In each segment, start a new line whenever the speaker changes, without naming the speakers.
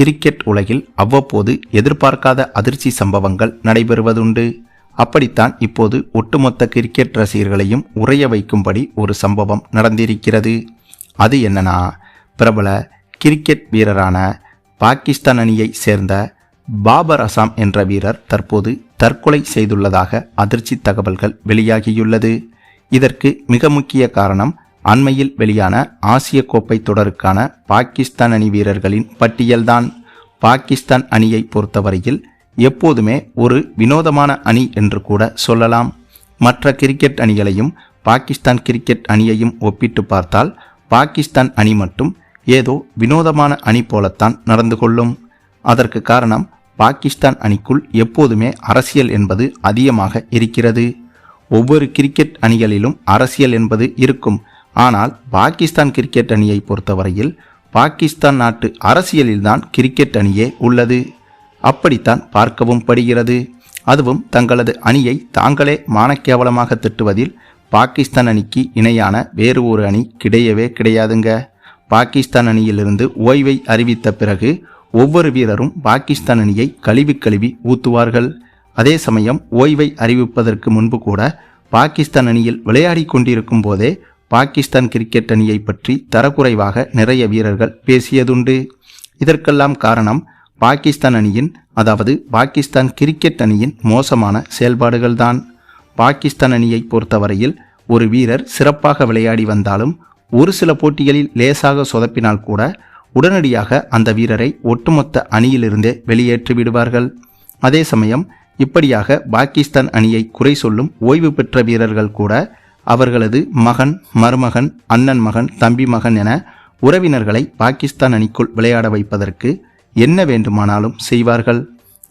Cricket உலகில் அவ்வப்போது எதிர்பார்க்காத அதிர்ச்சி சம்பவங்கள் நடைபெறுவதுண்டு. அப்படித்தான் இப்போது ஒட்டுமொத்த கிரிக்கெட் ரசிகர்களையும் உறைய வைக்கும்படி ஒரு சம்பவம் நடந்திருக்கிறது. அது என்னன்னா பிரபல கிரிக்கெட் வீரரான பாகிஸ்தான் அணியை சேர்ந்த பாபர் அசாம் என்ற வீரர் தற்போது தற்கொலை செய்துள்ளதாக அதிர்ச்சி தகவல்கள் வெளியாகியுள்ளது. இதற்கு மிக முக்கிய காரணம் அண்மையில் வெளியான ஆசிய கோப்பை தொடருக்கான பாகிஸ்தான் அணி வீரர்களின் பட்டியல்தான். பாகிஸ்தான் அணியை பொறுத்தவரையில் எப்போதுமே ஒரு வினோதமான அணி என்று கூட சொல்லலாம். மற்ற கிரிக்கெட் அணிகளையும் பாகிஸ்தான் கிரிக்கெட் அணியையும் ஒப்பிட்டு பார்த்தால் பாகிஸ்தான் அணி மட்டும் ஏதோ வினோதமான அணி போலத்தான் நடந்து கொள்ளும். அதற்கு காரணம் பாகிஸ்தான் அணிக்குள் எப்போதுமே அரசியல் என்பது அதிகமாக இருக்கிறது. ஒவ்வொரு கிரிக்கெட் அணிகளிலும் அரசியல் என்பது இருக்கும். ஆனால் பாகிஸ்தான் கிரிக்கெட் அணியை பொறுத்தவரையில் பாகிஸ்தான் நாட்டு அரசியலில்தான் கிரிக்கெட் அணியே உள்ளது. அப்படித்தான் பார்க்கவும் படுகிறது. அதுவும் தங்களது அணியை தாங்களே மானக்கேவலமாக திட்டுவதில் பாகிஸ்தான் அணிக்கு இணையான வேறு ஒரு அணி கிடையவே கிடையாதுங்க. பாகிஸ்தான் அணியிலிருந்து ஓய்வை அறிவித்த பிறகு ஒவ்வொரு வீரரும் பாகிஸ்தான் அணியை கழுவி கழுவி ஊத்துவார்கள். அதே சமயம் ஓய்வை அறிவிப்பதற்கு முன்பு கூட பாகிஸ்தான் அணியில் விளையாடி கொண்டிருக்கும் போதே பாகிஸ்தான் கிரிக்கெட் அணியை பற்றி தரக்குறைவாக நிறைய வீரர்கள் பேசியதுண்டு. இதற்கெல்லாம் காரணம் பாகிஸ்தான் அணியின் அதாவது பாகிஸ்தான் கிரிக்கெட் அணியின் மோசமான செயல்பாடுகள்தான். பாகிஸ்தான் அணியை பொறுத்தவரையில் ஒரு வீரர் சிறப்பாக விளையாடி வந்தாலும் ஒரு சில போட்டிகளில் லேசாக சொதப்பினால் கூட உடனடியாக அந்த வீரரை ஒட்டுமொத்த அணியிலிருந்தே வெளியேற்றி விடுவார்கள். அதே சமயம் இப்படியாக பாகிஸ்தான் அணியை குறை சொல்லும் ஓய்வு பெற்ற வீரர்கள் கூட அவர்களது மகன் மருமகன் அண்ணன் மகன் தம்பி மகன் என உறவினர்களை பாகிஸ்தான் அணிக்குள் விளையாட வைப்பதற்கு என்ன வேண்டுமானாலும் செய்வார்கள்.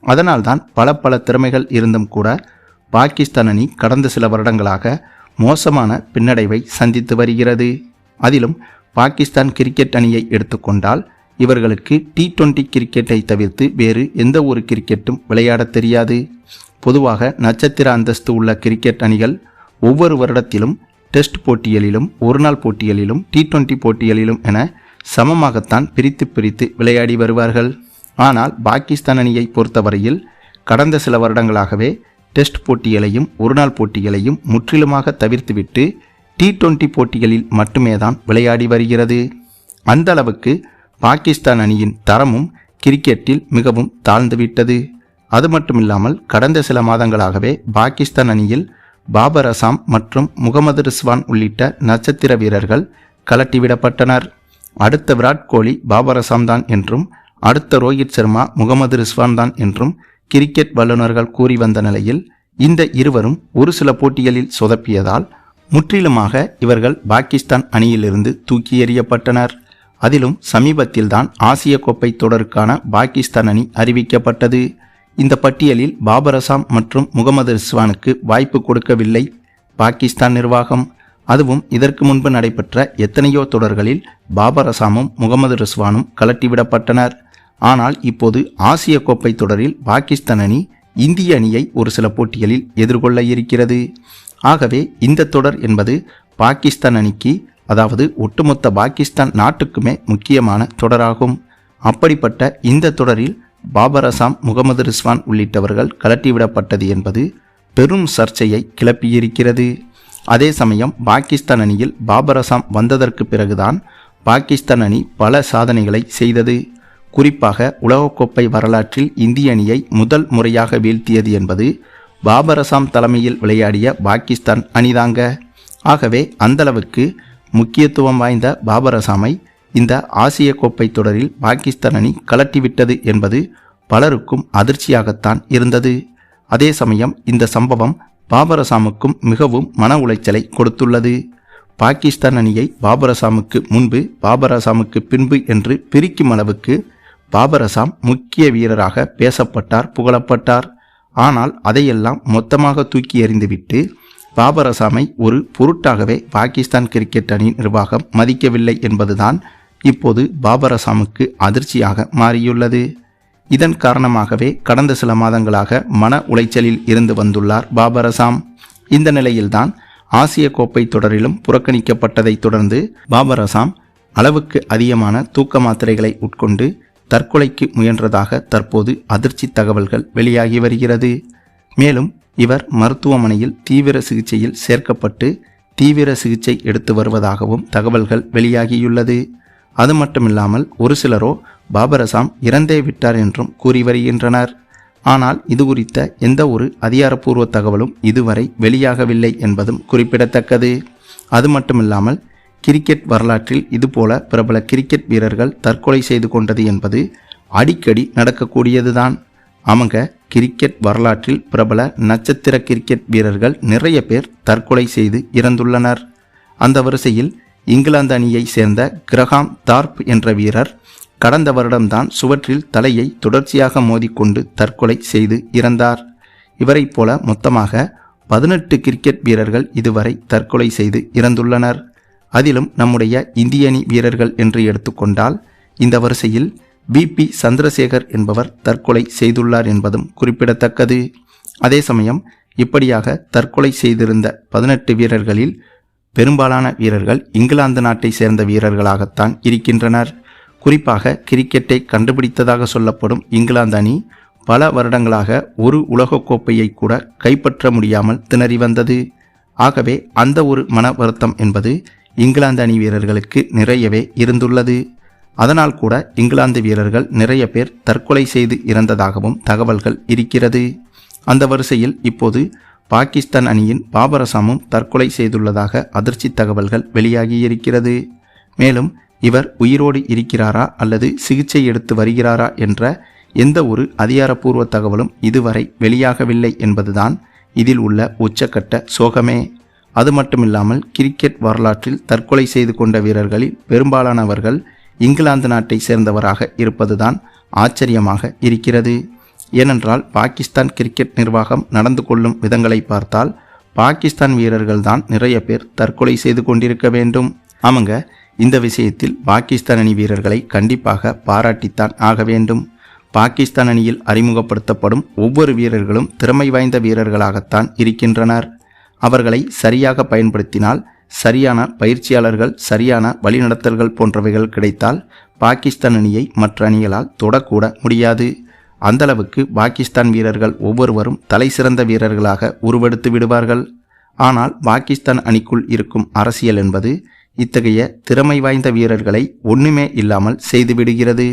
அதனால்தான் பல பல திறமைகள் இருந்தும் கூட பாகிஸ்தான் அணி கடந்த சில வருடங்களாக மோசமான பின்னடைவை சந்தித்து வருகிறது. அதிலும் பாகிஸ்தான் கிரிக்கெட் அணியை எடுத்துக்கொண்டால் இவர்களுக்கு டி டுவெண்டி கிரிக்கெட்டை தவிர்த்து வேறு எந்த ஒரு கிரிக்கெட்டும் விளையாடத் தெரியாது. பொதுவாக நட்சத்திர அந்தஸ்து உள்ள கிரிக்கெட் அணிகள் ஒவ்வொரு வருடத்திலும் டெஸ்ட் போட்டிகளிலும் ஒருநாள் போட்டிகளிலும் டி டுவெண்டி போட்டிகளிலும் என சமமாகத்தான் பிரித்து பிரித்து விளையாடி வருவார்கள். ஆனால் பாகிஸ்தான் அணியை பொறுத்தவரையில் கடந்த சில வருடங்களாகவே டெஸ்ட் போட்டிகளையும் ஒருநாள் போட்டிகளையும் முற்றிலுமாக தவிர்த்துவிட்டு டி டுவெண்டி போட்டிகளில் மட்டுமே தான் விளையாடி வருகிறது. அந்த அளவுக்கு பாகிஸ்தான் அணியின் தரமும் கிரிக்கெட்டில் மிகவும் தாழ்ந்துவிட்டது. அது மட்டுமில்லாமல் கடந்த சில மாதங்களாகவே பாகிஸ்தான் அணியில் பாபர் அசாம் மற்றும் முகமது ரிஸ்வான் உள்ளிட்ட நட்சத்திர வீரர்கள் கலட்டிவிடப்பட்டனர். அடுத்த விராட் கோலி பாபர் அசாம் தான் என்றும் அடுத்த ரோஹித் சர்மா முகமது ரிஸ்வான் தான் என்றும் கிரிக்கெட் வல்லுநர்கள் கூறி வந்த நிலையில் இந்த இருவரும் ஒரு சில போட்டிகளில் சொதப்பியதால் முற்றிலுமாக இவர்கள் பாகிஸ்தான் அணியிலிருந்து தூக்கி எறியப்பட்டனர். அதிலும் சமீபத்தில்தான் ஆசிய கோப்பை தொடருக்கான பாகிஸ்தான் அணி அறிவிக்கப்பட்டது. இந்த பட்டியலில் பாபர் அசாம் மற்றும் முகமது ரிஸ்வானுக்கு வாய்ப்பு கொடுக்கவில்லை. பாகிஸ்தான் நிர்வாகம். அதுவும் இதற்கு முன்பு நடைபெற்ற எத்தனையோ தொடர்களில் பாபர் அசாமும் முகமது ரிஸ்வானும் கலட்டிவிடப்பட்டனர். ஆனால் இப்போது ஆசிய கோப்பை தொடரில் பாகிஸ்தான் அணி இந்திய அணியை ஒரு சில போட்டிகளில் எதிர்கொள்ள இருக்கிறது. ஆகவே இந்த தொடர் என்பது பாகிஸ்தான் அணிக்கு அதாவது ஒட்டுமொத்த பாகிஸ்தான் நாட்டுக்குமே முக்கியமான தொடராகும். அப்படிப்பட்ட இந்த தொடரில் பாபர் அசாம் முகமது ரிஸ்வான் உள்ளிட்டவர்கள் கலட்டிவிடப்பட்டது என்பது பெரும் சர்ச்சையை கிளப்பியிருக்கிறது. அதே சமயம் பாகிஸ்தான் அணியில் பாபர் அசாம் வந்ததற்கு பிறகுதான் பாகிஸ்தான் அணி பல சாதனைகளை செய்தது. குறிப்பாக உலகக்கோப்பை வரலாற்றில் இந்திய அணியை முதல் முறையாக வீழ்த்தியது என்பது பாபர் அசாம் தலைமையில் விளையாடிய பாகிஸ்தான் அணிதாங்க. ஆகவே அந்தளவுக்கு முக்கியத்துவம் வாய்ந்த பாபர் அசாமை இந்த ஆசிய கோப்பை தொடரில் பாகிஸ்தான் அணி கலட்டிவிட்டது என்பது பலருக்கும் அதிர்ச்சியாகத்தான் இருந்தது. அதே சமயம் இந்த சம்பவம் பாபரசாமுக்கும் மிகவும் மன உளைச்சலை கொடுத்துள்ளது. பாகிஸ்தான் அணியை பாபரசாமுக்கு முன்பு பாபரசாமுக்கு பின்பு என்று பிரிக்கும் அளவுக்கு பாபரசாம் முக்கிய வீரராக பேசப்பட்டார் புகழப்பட்டார். ஆனால் அதையெல்லாம் மொத்தமாக தூக்கி எறிந்துவிட்டு பாபரசாமை ஒரு பொருட்டாகவே பாகிஸ்தான் கிரிக்கெட் அணி நிர்வாகம் மதிக்கவில்லை என்பதுதான் இப்போது பாபர் அசாமுக்கு அதிர்ச்சியாக மாறியுள்ளது. இதன் காரணமாகவே கடந்த சில மாதங்களாக மன உளைச்சலில் இருந்து வந்துள்ளார் பாபர் அசாம் இந்த நிலையில்தான் ஆசிய கோப்பை தொடரிலும் புறக்கணிக்கப்பட்டதை தொடர்ந்து பாபர் அசாம் அளவுக்கு அதிகமான தூக்க மாத்திரைகளை உட்கொண்டு தற்கொலைக்கு முயன்றதாக தற்போது அதிர்ச்சி தகவல்கள் வெளியாகி வருகிறது. மேலும் இவர் மருத்துவமனையில் தீவிர சிகிச்சையில் சேர்க்கப்பட்டு தீவிர சிகிச்சை எடுத்து வருவதாகவும் தகவல்கள் வெளியாகியுள்ளது. அது மட்டுமில்லாமல் ஒரு சிலரோ பாபரசாம் இறந்தே விட்டார் என்றும் கூறி வருகின்றனர். ஆனால் இது குறித்த எந்த ஒரு அதிகாரப்பூர்வ தகவலும் இதுவரை வெளியாகவில்லை என்பதும் குறிப்பிடத்தக்கது. அது மட்டுமில்லாமல் கிரிக்கெட் வரலாற்றில் இதுபோல பிரபல கிரிக்கெட் வீரர்கள் தற்கொலை செய்து கொண்டது என்பது அடிக்கடி நடக்கக்கூடியதுதான். அமங்க கிரிக்கெட் வரலாற்றில் பிரபல நட்சத்திர கிரிக்கெட் வீரர்கள் நிறைய பேர் தற்கொலை செய்து இறந்துள்ளனர். அந்த வரிசையில் இங்கிலாந்து அணியை சேர்ந்த கிரஹாம் தார்ப் என்ற வீரர் கடந்த வருடம்தான் சுவற்றில் தலையை தொடர்ச்சியாக மோதிக்கொண்டு தற்கொலை செய்து இறந்தார். இவரைப் போல மொத்தமாக பதினெட்டு கிரிக்கெட் வீரர்கள் இதுவரை தற்கொலை செய்து இறந்துள்ளனர். அதிலும் நம்முடைய இந்திய அணி வீரர்கள் என்று எடுத்துக்கொண்டால் இந்த வரிசையில் பிபி சந்திரசேகர் என்பவர் தற்கொலை செய்துள்ளார் என்பதும் குறிப்பிடத்தக்கது. அதே சமயம் இப்படியாக தற்கொலை செய்திருந்த பதினெட்டு வீரர்களில் பெரும்பாலான வீரர்கள் இங்கிலாந்து நாட்டை சேர்ந்த வீரர்களாகத்தான் இருக்கின்றனர். குறிப்பாக கிரிக்கெட்டை கண்டுபிடித்ததாக சொல்லப்படும் இங்கிலாந்து அணி பல வருடங்களாக ஒரு உலகக்கோப்பையை கூட கைப்பற்ற முடியாமல் திணறி வந்தது. ஆகவே அந்த ஒரு மன வருத்தம் என்பது இங்கிலாந்து அணி வீரர்களுக்கு நிறையவே இருந்துள்ளது. அதனால் கூட இங்கிலாந்து வீரர்கள் நிறைய பேர் தற்கொலை செய்து இறந்ததாகவும் தகவல்கள் இருக்கிறது. அந்த வரிசையில் இப்போது பாகிஸ்தான் அணியின் பாபரசாமும் தற்கொலை செய்துள்ளதாக அதிர்ச்சி தகவல்கள் வெளியாகியிருக்கிறது. மேலும் இவர் உயிரோடு இருக்கிறாரா அல்லது சிகிச்சை எடுத்து வருகிறாரா என்ற எந்த ஒரு அதிகாரப்பூர்வ தகவலும் இதுவரை வெளியாகவில்லை என்பதுதான் இதில் உள்ள உச்சக்கட்ட சோகமே. அது மட்டுமில்லாமல் கிரிக்கெட் வரலாற்றில் தற்கொலை செய்து கொண்ட வீரர்களில் பெரும்பாலானவர்கள் இங்கிலாந்து நாட்டை சேர்ந்தவராக இருப்பதுதான் ஆச்சரியமாக இருக்கிறது. ஏனென்றால் பாகிஸ்தான் கிரிக்கெட் நிர்வாகம் நடந்து கொள்ளும் விதங்களை பார்த்தால் பாகிஸ்தான் வீரர்கள் தான் நிறைய பேர் தற்கொலை செய்து கொண்டிருக்க வேண்டும். ஆமாங்க இந்த விஷயத்தில் பாகிஸ்தான் அணி வீரர்களை கண்டிப்பாக பாராட்டித்தான் ஆக வேண்டும். பாகிஸ்தான் அணியில் அறிமுகப்படுத்தப்படும் ஒவ்வொரு வீரர்களும் திறமை வாய்ந்த வீரர்களாகத்தான் இருக்கின்றனர். அவர்களை சரியாக பயன்படுத்தினால் சரியான பயிற்சியாளர்கள் சரியான வழிநடத்தல்கள் போன்றவைகள் கிடைத்தால் பாகிஸ்தான் அணியை மற்ற அணிகளால் தொடக்கூட முடியாது. அந்தளவுக்கு பாகிஸ்தான் வீரர்கள் ஒவ்வொருவரும் தலை சிறந்த வீரர்களாக உருவெடுத்து விடுவார்கள். ஆனால் பாகிஸ்தான் அணிக்குள் இருக்கும் அரசியல் என்பது இத்தகைய திறமை வாய்ந்த வீரர்களை ஒன்றுமே இல்லாமல் செய்துவிடுகிறது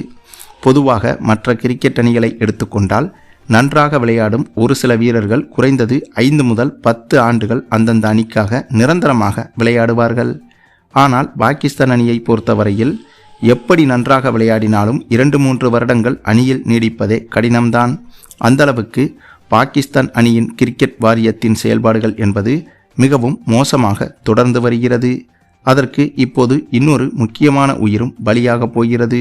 பொதுவாக மற்ற கிரிக்கெட் அணிகளை எடுத்துக்கொண்டால் நன்றாக விளையாடும் ஒரு சில வீரர்கள் குறைந்தது ஐந்து முதல் பத்து ஆண்டுகள் அந்தந்த அணிக்காக நிரந்தரமாக விளையாடுவார்கள். ஆனால் பாகிஸ்தான் அணியை பொறுத்தவரையில் எப்படி நன்றாக விளையாடினாலும் இரண்டு மூன்று வருடங்கள் அணியில் நீடிப்பதே கடினம்தான். அந்தளவுக்கு பாகிஸ்தான் அணியின் கிரிக்கெட் வாரியத்தின் செயல்பாடுகள் என்பது மிகவும் மோசமாக தொடர்ந்து வருகிறது. அதற்கு இப்போது இன்னொரு முக்கியமான உயிரும் பலியாக போகிறது.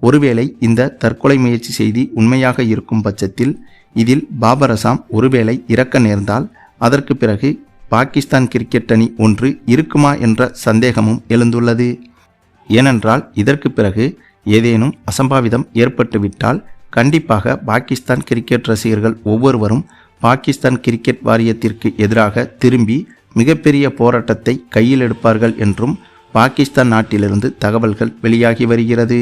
ஒருவேளை இந்த தற்கொலை முயற்சி செய்தி உண்மையாக இருக்கும் பட்சத்தில் இதில் பாபர் அசாம் ஒருவேளை இறக்க நேர்ந்தால் அதற்கு பிறகு பாகிஸ்தான் கிரிக்கெட் அணி ஒன்று இருக்குமா என்ற சந்தேகமும் எழுந்துள்ளது. ஏனென்றால் இதற்கு பிறகு ஏதேனும் அசம்பாவிதம் ஏற்பட்டுவிட்டால் கண்டிப்பாக பாகிஸ்தான் கிரிக்கெட் ரசிகர்கள் ஒவ்வொருவரும் பாகிஸ்தான் கிரிக்கெட் வாரியத்திற்கு எதிராக திரும்பி மிகப்பெரிய போராட்டத்தை கையில் எடுப்பார்கள் என்றும் பாகிஸ்தான் நாட்டிலிருந்து தகவல்கள் வெளியாகி வருகிறது.